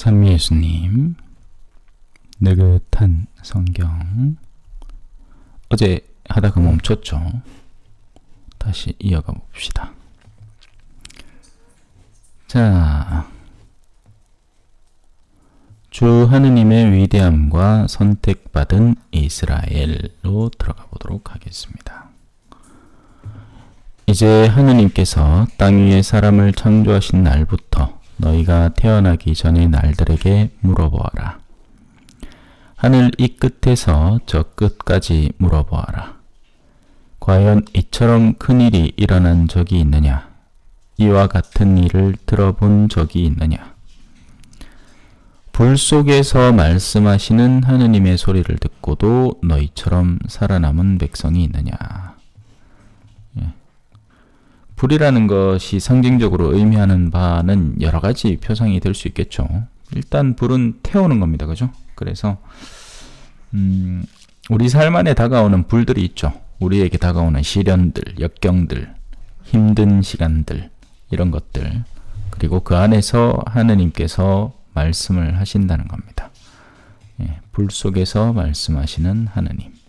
찬미 예수님, 느긋한 성경. 어제 하다가 멈췄죠. 다시 이어가 봅시다. 자, 주 하느님의 위대함과 선택받은 이스라엘로 들어가 보도록 하겠습니다. 이제 하느님께서 땅 위에 사람을 창조하신 날부터 너희가 태어나기 전의 날들에게 물어보아라. 하늘 이 끝에서 저 끝까지 물어보아라. 과연 이처럼 큰 일이 일어난 적이 있느냐? 이와 같은 일을 들어본 적이 있느냐? 불 속에서 말씀하시는 하느님의 소리를 듣고도 너희처럼 살아남은 백성이 있느냐? 예. 불이라는 것이 상징적으로 의미하는 바는 여러 가지 표상이 될 수 있겠죠. 일단 불은 태우는 겁니다. 그죠? 그래서 음, 우리 삶 안에 다가오는 불들이 있죠. 우리에게 다가오는 시련들, 역경들, 힘든 시간들 이런 것들 그리고 그 안에서 하느님께서 말씀을 하신다는 겁니다. 예, 불 속에서 말씀하시는 하느님.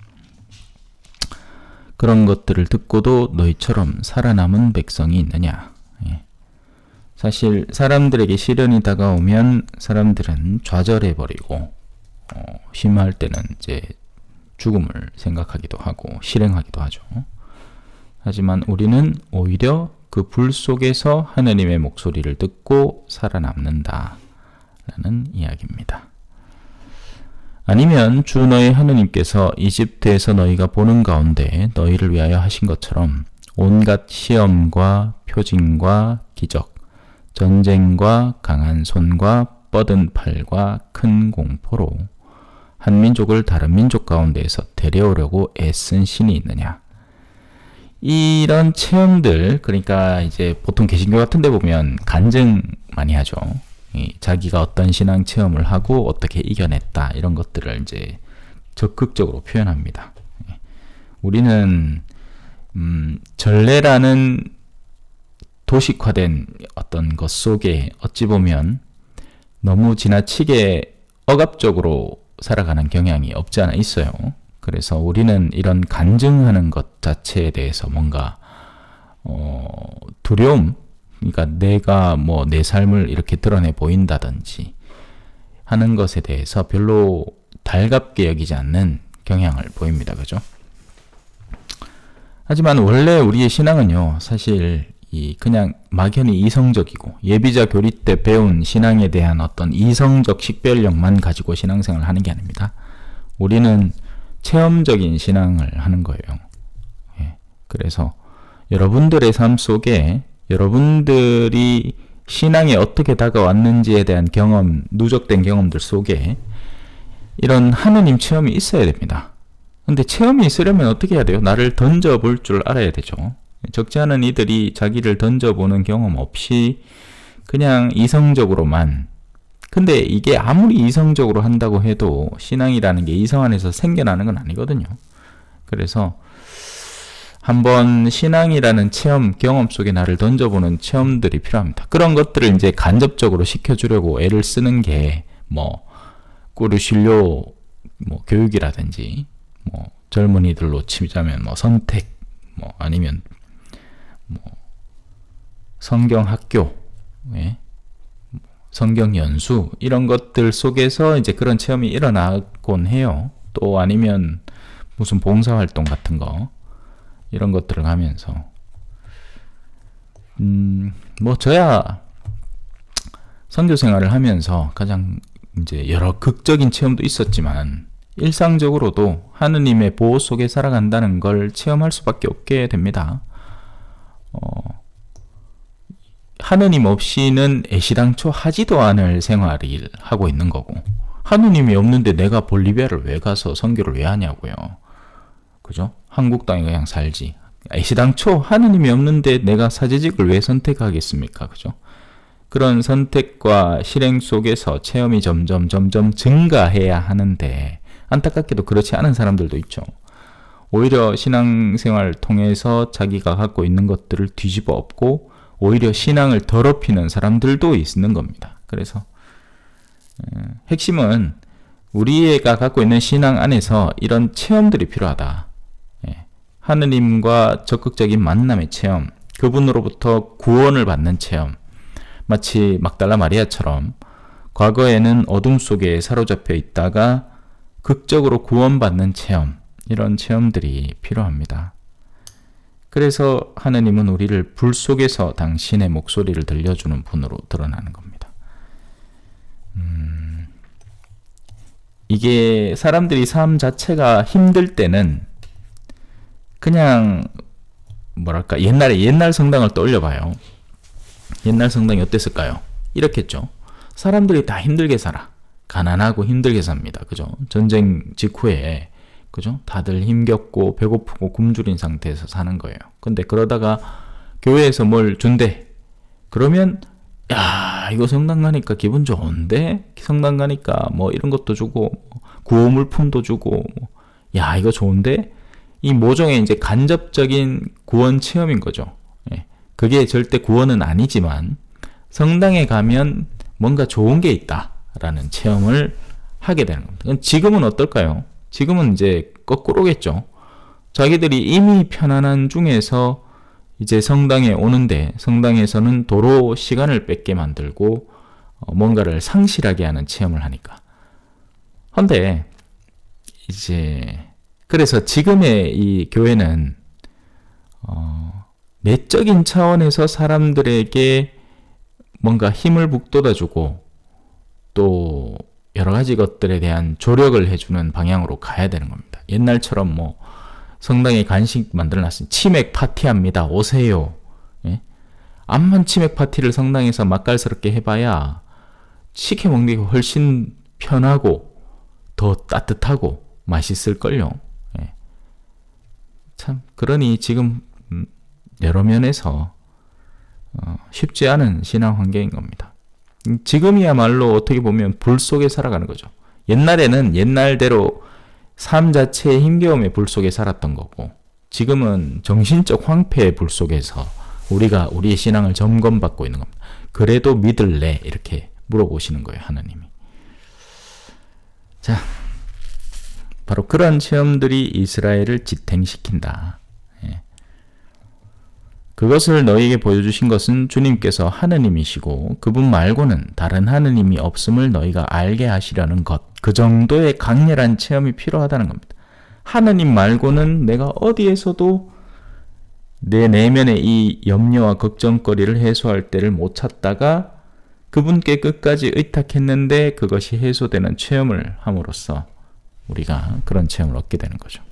그런 것들을 듣고도 너희처럼 살아남은 백성이 있느냐? 예. 사실 사람들에게 시련이 다가오면 사람들은 좌절해 버리고 어, 심할 때는 이제 죽음을 생각하기도 하고 실행하기도 하죠. 하지만 우리는 오히려 그 불 속에서 하느님의 목소리를 듣고 살아남는다. 라는 이야기입니다. 아니면 주 너희 하느님께서 이집트에서 너희가 보는 가운데 너희를 위하여 하신 것처럼 온갖 시험과 표징과 기적, 전쟁과 강한 손과 뻗은 팔과 큰 공포로 한 민족을 다른 민족 가운데에서 데려오려고 애쓴 신이 있느냐? 이런 체험들, 그러니까 이제 보통 개신교 같은 데 보면 간증 많이 하죠. 자기가 어떤 신앙 체험을 하고 어떻게 이겨냈다 이런 것들을 이제 적극적으로 표현합니다. 예. 우리는 음, 전례라는 도식화된 어떤 것 속에 어찌 보면 너무 지나치게 억압적으로 살아가는 경향이 없지 않아 있어요. 그래서 우리는 이런 간증하는 것 자체에 대해서 뭔가 어, 두려움 그러니까 내가 뭐 내 삶을 이렇게 드러내 보인다든지 하는 것에 대해서 별로 달갑게 여기지 않는 경향을 보입니다. 그죠? 하지만 원래 우리의 신앙은요, 사실 이 그냥 막연히 이성적이고 예비자 교리 때 배운 신앙에 대한 어떤 이성적 식별력만 가지고 신앙생활을 하는 게 아닙니다. 우리는 체험적인 신앙을 하는 거예요. 예. 그래서 여러분들의 삶 속에 여러분들이 신앙에 어떻게 다가왔는지에 대한 경험, 누적된 경험들 속에 이런 하느님 체험이 있어야 됩니다. 근데 체험이 있으려면 어떻게 해야 돼요? 나를 던져볼 줄 알아야 되죠. 적지 않은 이들이 자기를 던져보는 경험 없이 그냥 이성적으로만 근데 이게 아무리 이성적으로 한다고 해도 신앙이라는 게 이성 안에서 생겨나는 건 아니거든요. 그래서 한번 신앙이라는 체험, 경험 속에 나를 던져보는 체험들이 필요합니다. 그런 것들을 이제 간접적으로 시켜주려고 애를 쓰는 게, 뭐, 꾸르실료, 뭐, 교육이라든지, 뭐, 젊은이들로 치자면, 뭐, 선택, 뭐, 아니면, 뭐, 성경 학교, 예? 성경 연수, 이런 것들 속에서 이제 그런 체험이 일어나곤 해요. 또 아니면 무슨 봉사활동 같은 거. 이런 것들을 하면서 음, 뭐 저야 선교 생활을 하면서 가장 이제 여러 극적인 체험도 있었지만 일상적으로도 하느님의 보호 속에 살아간다는 걸 체험할 수밖에 없게 됩니다. 어, 하느님 없이는 애시당초 하지도 않을 생활을 하고 있는 거고 하느님이 없는데 내가 볼리비아를 왜 가서 선교를 왜 하냐고요. 그죠? 한국 땅에 그냥 살지. 애시당초 하느님이 없는데 내가 사제직을 왜 선택하겠습니까? 그죠? 그런 선택과 실행 속에서 체험이 점점 점점 증가해야 하는데 안타깝게도 그렇지 않은 사람들도 있죠. 오히려 신앙생활을 통해서 자기가 갖고 있는 것들을 뒤집어 엎고 오히려 신앙을 더럽히는 사람들도 있는 겁니다. 그래서 어, 핵심은 우리가 갖고 있는 신앙 안에서 이런 체험들이 필요하다. 예. 하느님과 적극적인 만남의 체험, 그분으로부터 구원을 받는 체험, 마치 막달라 마리아처럼 과거에는 어둠 속에 사로잡혀 있다가 극적으로 구원받는 체험, 이런 체험들이 필요합니다. 그래서 하느님은 우리를 불 속에서 당신의 목소리를 들려주는 분으로 드러나는 겁니다. 음, 이게 사람들이 삶 자체가 힘들 때는 그냥 뭐랄까 옛날에 옛날 성당을 떠올려봐요. 옛날 성당이 어땠을까요? 이렇겠죠. 사람들이 다 힘들게 살아. 가난하고 힘들게 삽니다. 그죠? 전쟁 직후에 그죠? 다들 힘겹고 배고프고 굶주린 상태에서 사는 거예요. 근데 그러다가 교회에서 뭘 준대. 그러면 야, 이거 성당 가니까 기분 좋은데? 성당 가니까 뭐 이런 것도 주고 구호 물품도 주고 뭐, 야, 이거 좋은데? 이 모종의 이제 간접적인 구원 체험인 거죠. 예. 그게 절대 구원은 아니지만 성당에 가면 뭔가 좋은 게 있다라는 체험을 하게 되는 겁니다. 지금은 어떨까요? 지금은 이제 거꾸로겠죠. 자기들이 이미 편안한 중에서 이제 성당에 오는데 성당에서는 도로 시간을 뺏게 만들고 어, 뭔가를 상실하게 하는 체험을 하니까. 헌데 이제 그래서 지금의 이 교회는 어, 내적인 차원에서 사람들에게 뭔가 힘을 북돋아주고 또 여러 가지 것들에 대한 조력을 해주는 방향으로 가야 되는 겁니다. 옛날처럼 뭐 성당에 간식 만들어놨으니 치맥 파티합니다. 오세요. 예? 암만 치맥 파티를 성당에서 맛깔스럽게 해봐야 시켜 먹는 게 훨씬 편하고 더 따뜻하고 맛있을걸요. 예. 참 그러니 지금 음, 여러 면에서 어, 쉽지 않은 신앙 환경인 겁니다. 지금이야말로 어떻게 보면 불 속에 살아가는 거죠. 옛날에는 옛날대로 삶 자체의 힘겨움의 불 속에 살았던 거고, 지금은 정신적 황폐의 불 속에서 우리가 우리의 신앙을 점검받고 있는 겁니다. 그래도 믿을래? 이렇게 물어보시는 거예요, 하나님이. 자, 바로 그런 체험들이 이스라엘을 지탱시킨다. 그것을 너희에게 보여주신 것은 주님께서 하느님이시고 그분 말고는 다른 하느님이 없음을 너희가 알게 하시려는 것. 그 정도의 강렬한 체험이 필요하다는 겁니다. 하느님 말고는 내가 어디에서도 내 내면의 이 염려와 걱정거리를 해소할 때를 못 찾다가 그분께 끝까지 의탁했는데 그것이 해소되는 체험을 함으로써 우리가 그런 체험을 얻게 되는 거죠.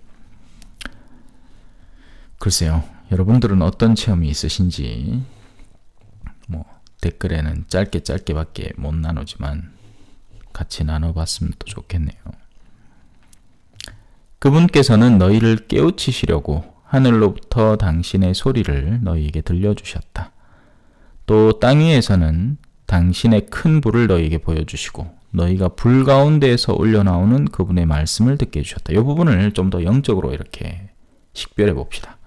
글쎄요. 여러분들은 어떤 체험이 있으신지 뭐 댓글에는 짧게 짧게밖에 못 나누지만 같이 나눠봤으면 또 좋겠네요. 그분께서는 너희를 깨우치시려고 하늘로부터 당신의 소리를 너희에게 들려주셨다. 또 땅 위에서는 당신의 큰 불을 너희에게 보여주시고 너희가 불 가운데에서 올려나오는 그분의 말씀을 듣게 해주셨다. 이 부분을 좀 더 영적으로 이렇게 식별해 봅시다.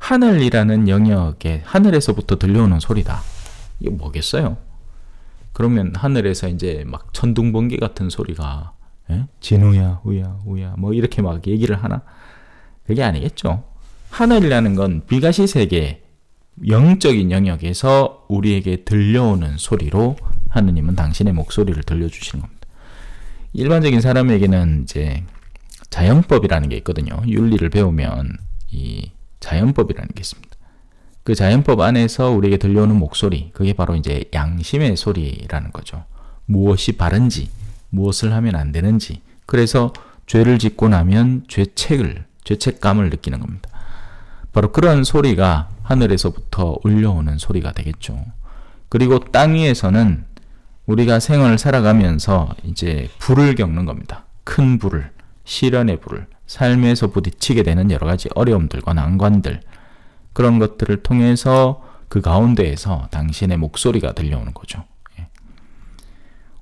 하늘이라는 영역에 하늘에서부터 들려오는 소리다. 이게 뭐겠어요? 그러면 하늘에서 이제 막 천둥 번개 같은 소리가 예? 진우야, 우야, 우야 뭐 이렇게 막 얘기를 하나? 그게 아니겠죠. 하늘이라는 건 비가시 세계 영적인 영역에서 우리에게 들려오는 소리로 하느님은 당신의 목소리를 들려주시는 겁니다. 일반적인 사람에게는 이제 자연법이라는 게 있거든요. 윤리를 배우면 이 자연법이라는 게 있습니다. 그 자연법 안에서 우리에게 들려오는 목소리, 그게 바로 이제 양심의 소리라는 거죠. 무엇이 바른지, 무엇을 하면 안 되는지, 그래서 죄를 짓고 나면 죄책을, 죄책감을 느끼는 겁니다. 바로 그런 소리가 하늘에서부터 울려오는 소리가 되겠죠. 그리고 땅 위에서는 우리가 생을 살아가면서 이제 불을 겪는 겁니다. 큰 불을, 시련의 불을. 삶에서 부딪히게 되는 여러 가지 어려움들과 난관들, 그런 것들을 통해서 그 가운데에서 당신의 목소리가 들려오는 거죠. 예.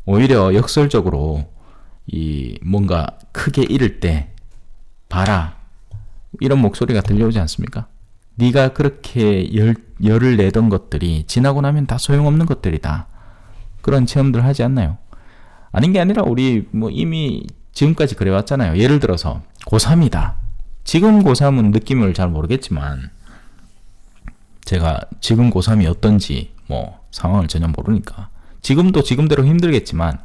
오히려 역설적으로 이 뭔가 크게 잃을 때 봐라 이런 목소리가 들려오지 않습니까? 네가 그렇게 열, 열을 내던 것들이 지나고 나면 다 소용없는 것들이다. 그런 체험들 하지 않나요? 아닌 게 아니라 우리 뭐 이미 지금까지 그래왔잖아요. 예를 들어서 고3이다. 지금 고3은 느낌을 잘 모르겠지만 제가 지금 고3이 어떤지 뭐 상황을 전혀 모르니까 지금도 지금대로 힘들겠지만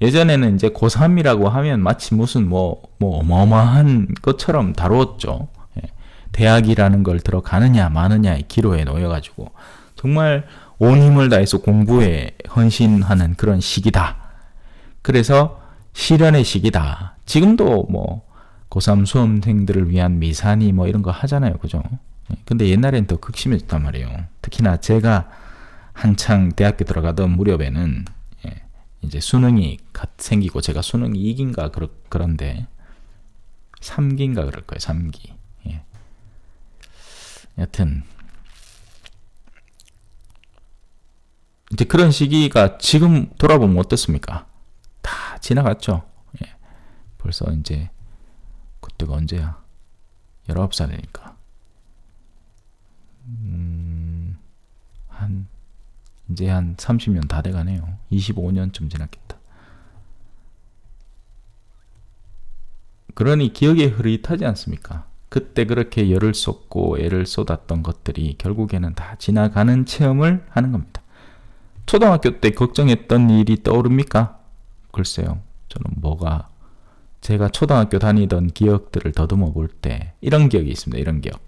예전에는 이제 고3이라고 하면 마치 무슨 뭐, 뭐 어마어마한 것처럼 다루었죠. 예. 대학이라는 걸 들어가느냐 마느냐의 기로에 놓여가지고 정말 온 힘을 다해서 공부에 헌신하는 그런 시기다. 그래서 실현의 시기다. 지금도 뭐 고3 수험생들을 위한 미산이 뭐 이런 거 하잖아요. 그죠? 예. 근데 옛날엔 더 극심해졌단 말이에요. 특히나 제가 한창 대학교 들어가던 무렵에는 예, 이제 수능이 갓 생기고 제가 수능 2기인가 그러, 그런데 3기인가 그럴 거예요. 3기. 예. 여튼 이제 그런 시기가 지금 돌아보면 어떻습니까? 다 지나갔죠. 예. 벌써 이제 그때가 언제야? 19살이니까. 음, 한 이제 한 30년 다 돼가네요. 25년쯤 지났겠다. 그러니 기억에 흐릿하지 않습니까? 그때 그렇게 열을 쏟고 애를 쏟았던 것들이 결국에는 다 지나가는 체험을 하는 겁니다. 초등학교 때 걱정했던 일이 떠오릅니까? 글쎄요. 저는 뭐가 제가 초등학교 다니던 기억들을 더듬어 볼 때 이런 기억이 있습니다. 이런 기억.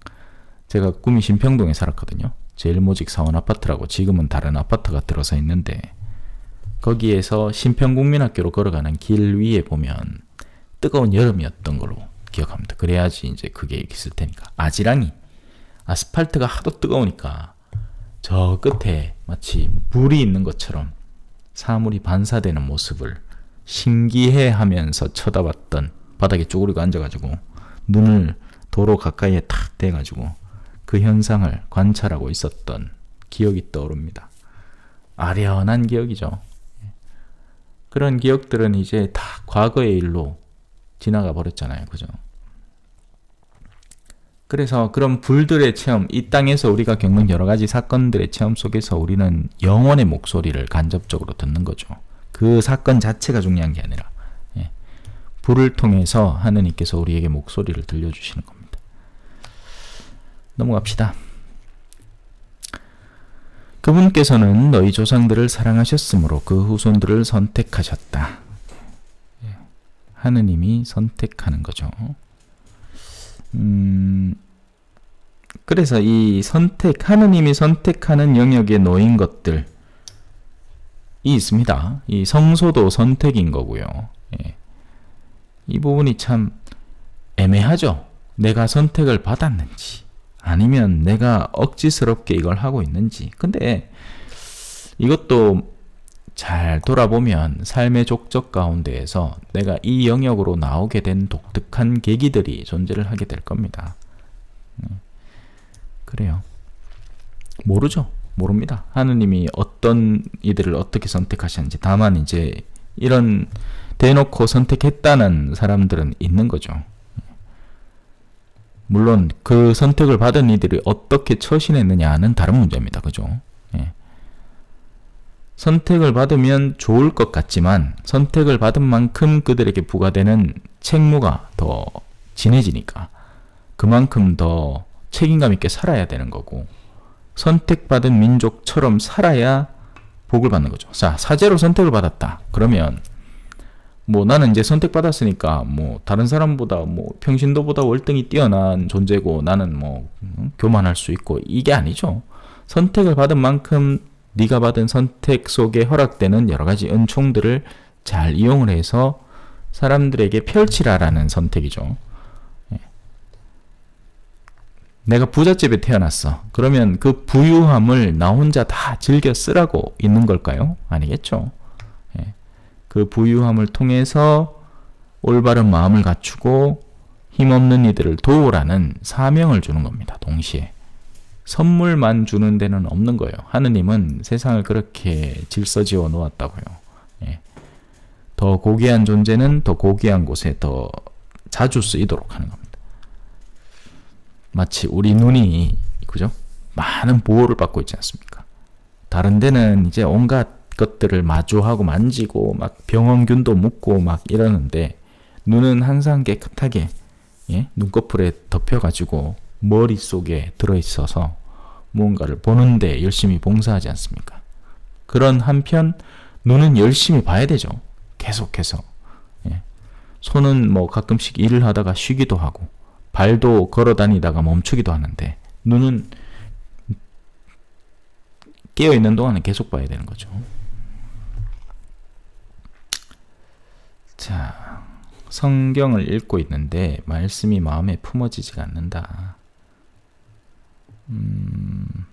제가 꿈이 신평동에 살았거든요. 제일모직 사원 아파트라고 지금은 다른 아파트가 들어서 있는데 거기에서 신평국민학교로 걸어가는 길 위에 보면 뜨거운 여름이었던 걸로 기억합니다. 그래야지 이제 그게 있을 테니까 아지랑이 아스팔트가 하도 뜨거우니까 저 끝에 마치 불이 있는 것처럼 사물이 반사되는 모습을 신기해 하면서 쳐다봤던 바닥에 쪼그리고 앉아가지고 눈을 도로 가까이에 탁 대가지고 그 현상을 관찰하고 있었던 기억이 떠오릅니다. 아련한 기억이죠. 그런 기억들은 이제 다 과거의 일로 지나가 버렸잖아요. 그죠? 그래서 그런 불들의 체험, 이 땅에서 우리가 겪는 여러 가지 사건들의 체험 속에서 우리는 영혼의 목소리를 간접적으로 듣는 거죠. 그 사건 자체가 중요한 게 아니라, 예. 불을 통해서 하느님께서 우리에게 목소리를 들려주시는 겁니다. 넘어갑시다. 그분께서는 너희 조상들을 사랑하셨으므로 그 후손들을 선택하셨다. 예. 하느님이 선택하는 거죠. 음, 그래서 이 선택, 하느님이 선택하는 영역에 놓인 것들이 있습니다. 이 성소도 선택인 거고요. 예. 이 부분이 참 애매하죠. 내가 선택을 받았는지, 아니면 내가 억지스럽게 이걸 하고 있는지. 근데 이것도 잘 돌아보면 삶의 족적 가운데에서 내가 이 영역으로 나오게 된 독특한 계기들이 존재를 하게 될 겁니다. 음, 그래요. 모르죠. 모릅니다. 하느님이 어떤 이들을 어떻게 선택하셨는지. 다만 이제 이런 대놓고 선택했다는 사람들은 있는 거죠. 물론 그 선택을 받은 이들이 어떻게 처신했느냐는 다른 문제입니다. 그죠? 예. 선택을 받으면 좋을 것 같지만 선택을 받은 만큼 그들에게 부과되는 책무가 더 진해지니까 그만큼 더 책임감 있게 살아야 되는 거고 선택받은 민족처럼 살아야 복을 받는 거죠. 자, 사제로 선택을 받았다. 그러면 뭐 나는 이제 선택받았으니까 뭐 다른 사람보다 뭐 평신도보다 월등히 뛰어난 존재고 나는 뭐 음, 교만할 수 있고 이게 아니죠. 선택을 받은 만큼 네가 받은 선택 속에 허락되는 여러 가지 은총들을 잘 이용을 해서 사람들에게 펼치라라는 선택이죠. 예. 내가 부잣집에 태어났어. 그러면 그 부유함을 나 혼자 다 즐겨 쓰라고 있는 걸까요? 아니겠죠. 예. 그 부유함을 통해서 올바른 마음을 갖추고 힘없는 이들을 도우라는 사명을 주는 겁니다. 동시에. 선물만 주는 데는 없는 거예요. 하느님은 세상을 그렇게 질서 지어 놓았다고요. 예. 더 고귀한 존재는 더 고귀한 곳에 더 자주 쓰이도록 하는 겁니다. 마치 우리 눈이 그죠? 많은 보호를 받고 있지 않습니까? 다른 데는 이제 온갖 것들을 마주하고 만지고 막 병원균도 묻고 막 이러는데 눈은 항상 깨끗하게 예? 눈꺼풀에 덮여가지고 머릿속에 들어있어서 무언가를 보는데 열심히 봉사하지 않습니까? 그런 한편 눈은 열심히 봐야 되죠. 계속해서. 예. 손은 뭐 가끔씩 일을 하다가 쉬기도 하고 발도 걸어 다니다가 멈추기도 하는데 눈은 깨어 있는 동안은 계속 봐야 되는 거죠. 자, 성경을 읽고 있는데 말씀이 마음에 품어지지가 않는다. 음,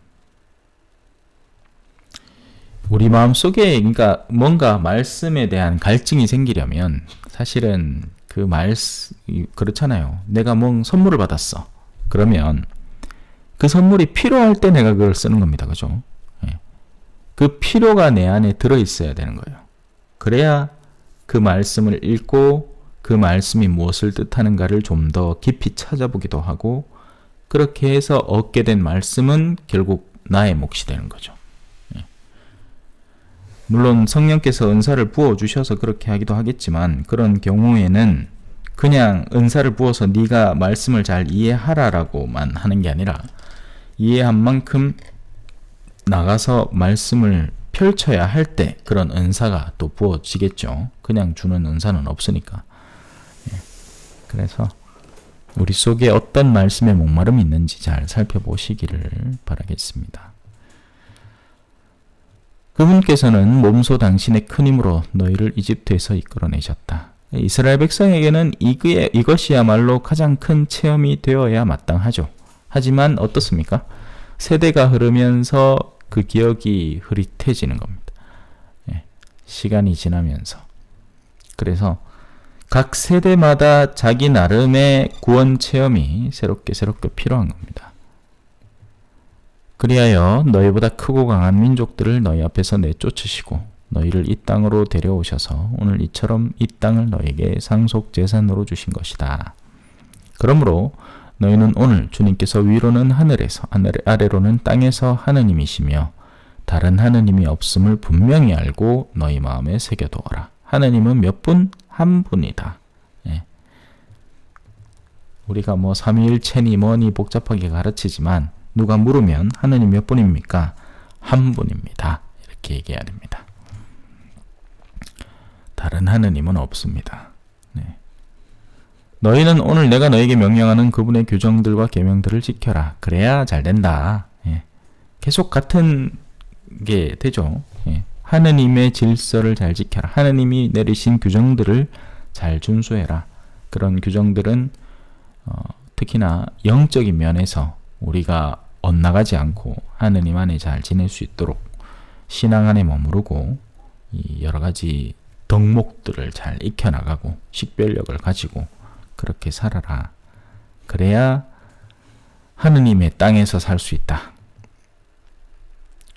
우리 마음 속에 그러니까 뭔가 말씀에 대한 갈증이 생기려면 사실은 그 말씀 그렇잖아요. 내가 뭔 선물을 받았어. 그러면 그 선물이 필요할 때 내가 그걸 쓰는 겁니다. 그죠? 예. 그 필요가 내 안에 들어 있어야 되는 거예요. 그래야 그 말씀을 읽고 그 말씀이 무엇을 뜻하는가를 좀 더 깊이 찾아보기도 하고 그렇게 해서 얻게 된 말씀은 결국 나의 몫이 되는 거죠. 예. 물론 성령께서 은사를 부어 주셔서 그렇게 하기도 하겠지만 그런 경우에는 그냥 은사를 부어서 네가 말씀을 잘 이해하라라고만 하는 게 아니라 이해한 만큼 나가서 말씀을 펼쳐야 할 때 그런 은사가 또 부어지겠죠. 그냥 주는 은사는 없으니까. 예. 그래서 우리 속에 어떤 말씀의 목마름이 있는지 잘 살펴보시기를 바라겠습니다. 그분께서는 몸소 당신의 큰 힘으로 너희를 이집트에서 이끌어내셨다. 이스라엘 백성에게는 이그의, 이것이야말로 가장 큰 체험이 되어야 마땅하죠. 하지만 어떻습니까? 세대가 흐르면서 그 기억이 흐릿해지는 겁니다. 예, 시간이 지나면서. 그래서 각 세대마다 자기 나름의 구원 체험이 새롭게 새롭게 필요한 겁니다. 그리하여 너희보다 크고 강한 민족들을 너희 앞에서 내쫓으시고 너희를 이 땅으로 데려오셔서 오늘 이처럼 이 땅을 너에게 상속 재산으로 주신 것이다. 그러므로 너희는 오늘 주님께서 위로는 하늘에서 아래로는 땅에서 하느님이시며 다른 하느님이 없음을 분명히 알고 너희 마음에 새겨두어라. 하느님은 몇 분? 한 분이다. 예. 우리가 뭐 삼위일체니 뭐니 복잡하게 가르치지만 누가 물으면 하느님 몇 분입니까? 한 분입니다. 이렇게 얘기해야 됩니다. 다른 하느님은 없습니다. 네. 너희는 오늘 내가 너에게 명령하는 그분의 규정들과 계명들을 지켜라. 그래야 잘 된다. 예. 계속 같은 게 되죠. 예. 하느님의 질서를 잘 지켜라. 하느님이 내리신 규정들을 잘 준수해라. 그런 규정들은 어, 특히나 영적인 면에서 우리가 엇나가지 않고 하느님 안에 잘 지낼 수 있도록 신앙 안에 머무르고 이 여러 가지 덕목들을 잘 익혀나가고 식별력을 가지고 그렇게 살아라. 그래야 하느님의 땅에서 살 수 있다.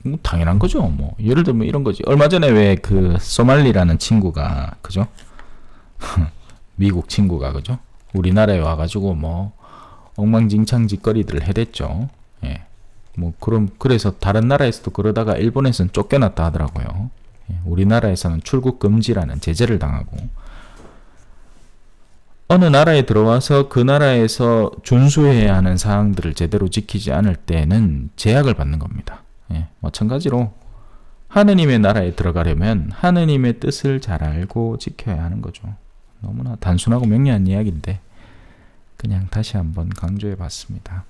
뭐 당연한 거죠. 뭐 예를 들면 이런 거지. 얼마 전에 왜 그 소말리라는 친구가 그죠? 미국 친구가 그죠? 우리나라에 와가지고 뭐 엉망진창 짓거리들을 해댔죠. 예. 뭐 그럼 그래서 다른 나라에서도 그러다가 일본에서는 쫓겨났다 하더라고요. 예. 우리나라에서는 출국 금지라는 제재를 당하고 어느 나라에 들어와서 그 나라에서 준수해야 하는 사항들을 제대로 지키지 않을 때는 제약을 받는 겁니다. 예. 마찬가지로 하느님의 나라에 들어가려면 하느님의 뜻을 잘 알고 지켜야 하는 거죠. 너무나 단순하고 명료한 이야기인데 그냥 다시 한번 강조해 봤습니다.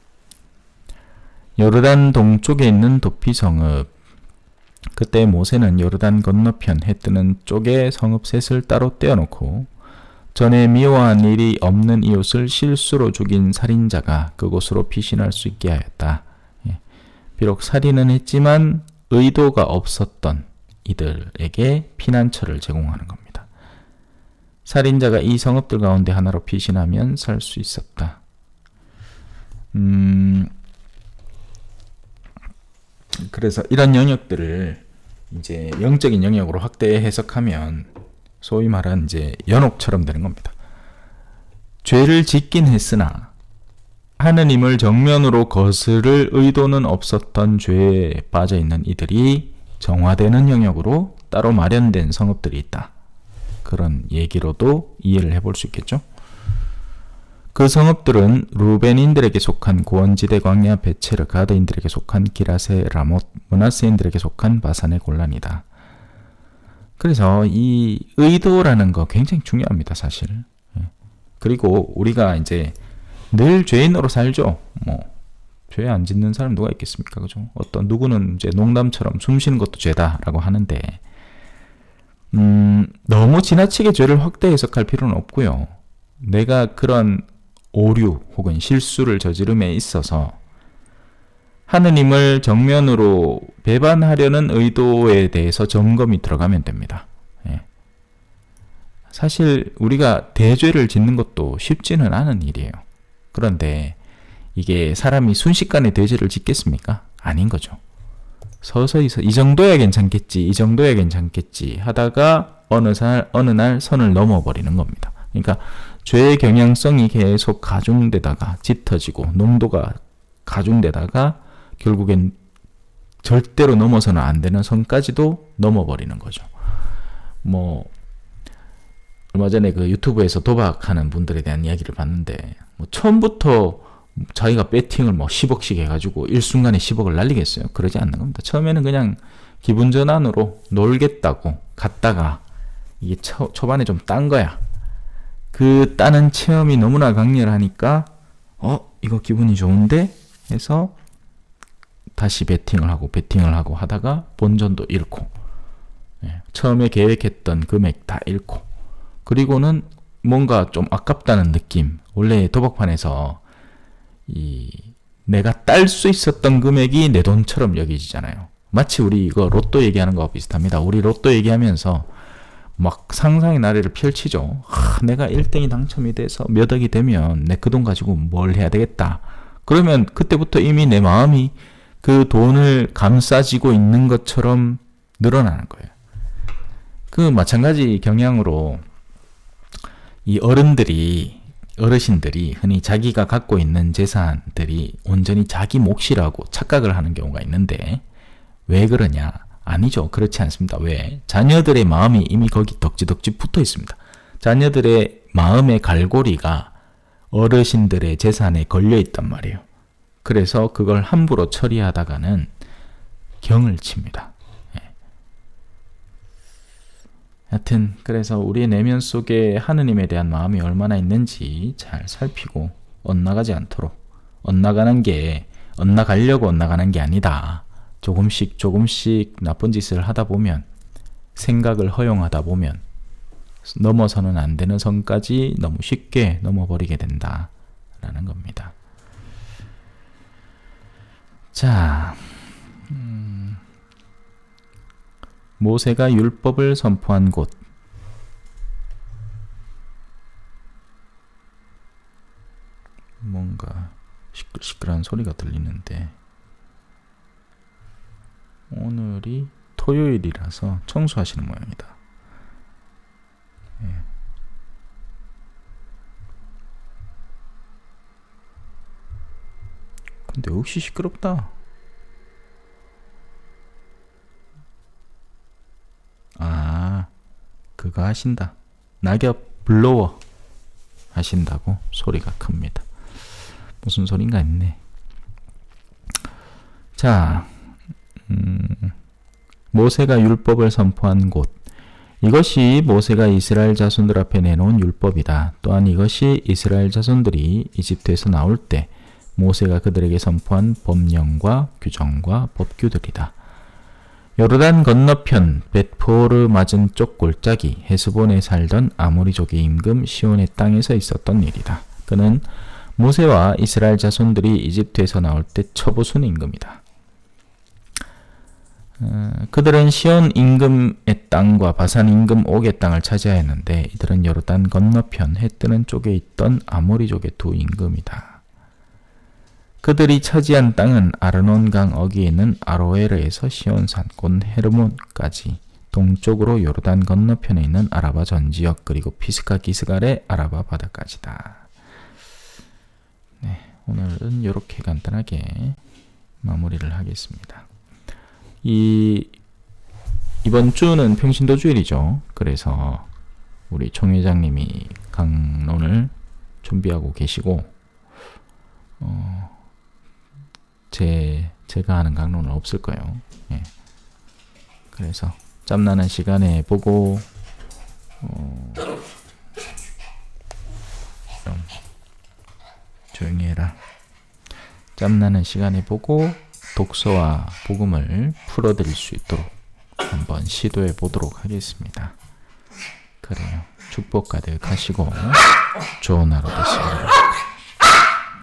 요르단 동쪽에 있는 도피 성읍 그때 모세는 요르단 건너편 해 뜨는 쪽에 성읍 셋을 따로 떼어놓고 전에 미워한 일이 없는 이웃을 실수로 죽인 살인자가 그곳으로 피신할 수 있게 하였다. 예. 비록 살인은 했지만 의도가 없었던 이들에게 피난처를 제공하는 겁니다. 살인자가 이 성읍들 가운데 하나로 피신하면 살 수 있었다. 음, 그래서 이런 영역들을 이제 영적인 영역으로 확대 해석하면 소위 말하는 이제 연옥처럼 되는 겁니다. 죄를 짓긴 했으나 하느님을 정면으로 거스를 의도는 없었던 죄에 빠져 있는 이들이 정화되는 영역으로 따로 마련된 성읍들이 있다. 그런 얘기로도 이해를 해볼 수 있겠죠. 그 성읍들은 루벤인들에게 속한 고원지대 광야 베체르 가드인들에게 속한 기라세 라못 문하세인들에게 속한 바산의 곤란이다. 그래서 이 의도라는 거 굉장히 중요합니다, 사실. 예. 그리고 우리가 이제 늘 죄인으로 살죠. 뭐 죄 안 짓는 사람 누가 있겠습니까, 그죠? 어떤 누구는 이제 농담처럼 숨 쉬는 것도 죄다라고 하는데, 음, 너무 지나치게 죄를 확대 해석할 필요는 없고요. 내가 그런 오류 혹은 실수를 저지름에 있어서 하느님을 정면으로 배반하려는 의도에 대해서 점검이 들어가면 됩니다. 예. 사실 우리가 대죄를 짓는 것도 쉽지는 않은 일이에요. 그런데 이게 사람이 순식간에 대죄를 짓겠습니까? 아닌 거죠. 서서히 이 정도야 괜찮겠지, 이 정도야 괜찮겠지 하다가 어느 날 어느 날 선을 넘어 버리는 겁니다. 그러니까 죄의 경향성이 계속 가중되다가 짙어지고 농도가 가중되다가 결국엔 절대로 넘어서는 안 되는 선까지도 넘어버리는 거죠. 뭐 얼마 전에 그 유튜브에서 도박하는 분들에 대한 이야기를 봤는데 뭐 처음부터 자기가 배팅을 뭐 10억씩 해가지고 일순간에 10억을 날리겠어요? 그러지 않는 겁니다. 처음에는 그냥 기분 전환으로 놀겠다고 갔다가 이게 초, 초반에 좀 딴 거야. 그 따는 체험이 너무나 강렬하니까 어 이거 기분이 좋은데 해서 다시 베팅을 하고 베팅을 하고 하다가 본전도 잃고 예, 처음에 계획했던 금액 다 잃고 그리고는 뭔가 좀 아깝다는 느낌 원래 도박판에서 이 내가 딸 수 있었던 금액이 내 돈처럼 여기지잖아요 마치 우리 이거 로또 얘기하는 거와 비슷합니다 우리 로또 얘기하면서 막 상상의 나래를 펼치죠. 하, 내가 1등이 당첨이 돼서 몇 억이 되면 내 그 돈 가지고 뭘 해야 되겠다. 그러면 그때부터 이미 내 마음이 그 돈을 감싸지고 있는 것처럼 늘어나는 거예요. 그 마찬가지 경향으로 이 어른들이 어르신들이 흔히 자기가 갖고 있는 재산들이 온전히 자기 몫이라고 착각을 하는 경우가 있는데 왜 그러냐? 아니죠. 그렇지 않습니다. 왜? 자녀들의 마음이 이미 거기 덕지덕지 붙어 있습니다. 자녀들의 마음의 갈고리가 어르신들의 재산에 걸려 있단 말이에요. 그래서 그걸 함부로 처리하다가는 경을 칩니다. 예. 하 여튼 그래서 우리의 내면 속에 하느님에 대한 마음이 얼마나 있는지 잘 살피고 엇나가지 않도록 엇나가는 게 엇나가려고 엇나가는 게 아니다. 조금씩 조금씩 나쁜 짓을 하다 보면 생각을 허용하다 보면 넘어서는 안 되는 선까지 너무 쉽게 넘어버리게 된다라는 겁니다. 자, 모세가 율법을 선포한 곳. 뭔가 시끌시끌한 소리가 들리는데 오늘이 토요일이라서 청소하시는 모양이다. 예. 근데 역시 시끄럽다. 그거 하신다. 낙엽 블로워 하신다고 소리가 큽니다. 무슨 소린가 했네. 자, 음, 모세가 율법을 선포한 곳. 이것이 모세가 이스라엘 자손들 앞에 내놓은 율법이다. 또한 이것이 이스라엘 자손들이 이집트에서 나올 때 모세가 그들에게 선포한 법령과 규정과 법규들이다. 요르단 건너편 벳포르 맞은 쪽 골짜기 헤스본에 살던 아모리족의 임금 시온의 땅에서 있었던 일이다. 그는 모세와 이스라엘 자손들이 이집트에서 나올 때 처부순 임금이다. 어, 그들은 시온 임금의 땅과 바산 임금 옥의 땅을 차지하였는데 이들은 요르단 건너편 해 뜨는 쪽에 있던 아모리족의 두 임금이다. 그들이 차지한 땅은 아르논강 어귀에 있는 아로에르에서 시온산 곧 헤르몬까지 동쪽으로 요르단 건너편에 있는 아라바 전 지역 그리고 피스가 기스갈의 아라바 바다까지다. 네, 오늘은 이렇게 간단하게 마무리를 하겠습니다. 이 이번 주는 평신도 주일이죠. 그래서 우리 총 회장님이 강론을 준비하고 계시고 어, 제 제가 하는 강론은 없을 거예요. 예. 그래서 짬나는 시간에 보고 어, 좀 조용히 해라. 짬나는 시간에 보고 독서와 복음을 풀어드릴 수 있도록 한번 시도해 보도록 하겠습니다. 그래요. 축복 가득하시고 좋은 하루 되시길.